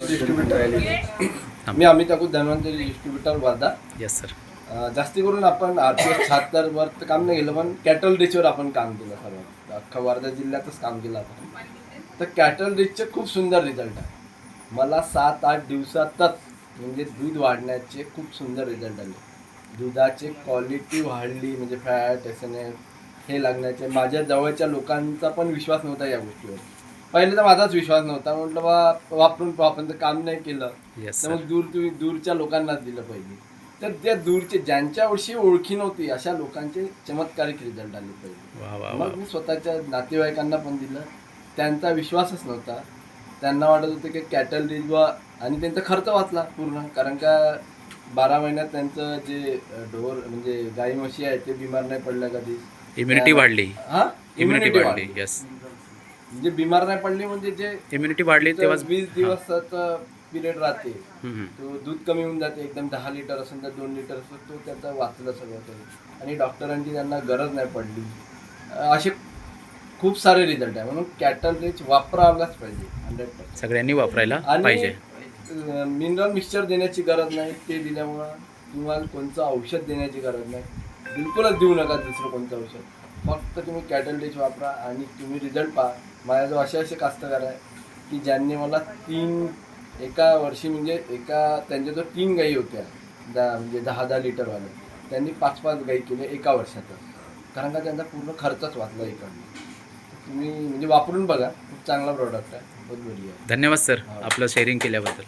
Distributor मी Amit Akut Dhanvantari distributor Wardha yes sir जास्ती करून आपण आर पी एस शहात्तर वर तर काम नाही केलं पण कॅटल रिचवर आपण काम केलं सर्व. अख्खा वर्धा जिल्ह्यातच काम केलं आपण. तर कॅटल रिचचे खूप सुंदर रिझल्ट आहे. मला सात आठ दिवसातच म्हणजे दूध वाढण्याचे खूप सुंदर रिझल्ट आले. दुधाची क्वालिटी वाढली म्हणजे फॅट एस एन एफ हे लागण्याचे. माझ्या जवळच्या लोकांचा पण विश्वास नव्हता या गोष्टीवर. पहिले तर माझाच विश्वास नव्हता. म्हटलं बा वापरून आपण तर काम नाही केलं. येस तर मग दूर तुम्ही दूरच्या लोकांनाच दिलं पाहिजे तर त्या दूरचे ज्यांच्याविषयी ओळखी नव्हती अशा लोकांचे चमत्कारिक रिझल्ट आले पाहिजे वा वा वा. मग मी स्वतःच्या नातेवाईकांना पण दिलं. त्यांचा विश्वासच नव्हता. त्यांना वाटत होतं की कॅटल रिजवा आणि त्यांचा खर्च वाचला पूर्ण. कारण का बारा महिन्यात त्यांचं जे अ, ढोर म्हणजे गाई म्हशी आहे ते बिमार नाही पडल्या कधी. इम्युनिटी वाढली. हा? इम्युनिटी वाढली म्हणजे बिमार नाही पडली म्हणजे जे इम्युनिटी वाढली तेव्हाच वीस दिवसाचा पिरियड राहते. तो दूध कमी होऊन जाते एकदम दहा लिटर असेल तर दोन लिटर असेल तो त्याचा वाचलं सगळं काही आणि डॉक्टरांची त्यांना गरज नाही पडली. असे खूप सारे रिझल्ट आहे. म्हणून कॅटल रिच वापरावलाच पाहिजे हंड्रेड पर्सेंट सगळ्यांनी वापरायला पाहिजे. मिनरल मिक्सचर देण्याची गरज नाही ते दिल्यामुळं तुम्हाला कोणतं औषध देण्याची गरज नाही. बिलकुलच देऊ नका दुसरं कोणतं औषध. फक्त तुम्ही कॅटल रिच वापरा आणि तुम्ही रिझल्ट पहा. माझ्याजवळ असे असे कास्तकार आहे की ज्यांनी मला तीन एका वर्षी म्हणजे एका त्यांच्याजवळ तीन गाई होत्या. दहा म्हणजे दहा दहा लिटरवाल्या त्यांनी पाच पाच गाई केले एका वर्षातच कारण का त्यांचा पूर्ण खर्चच वाचला इकडनं तुम्ही म्हणजे वापरून बघा. खूप चांगला प्रॉडक्ट आहे. बहुत बढिया धन्यवाद सर आपलं शेअरिंग केल्याबद्दल.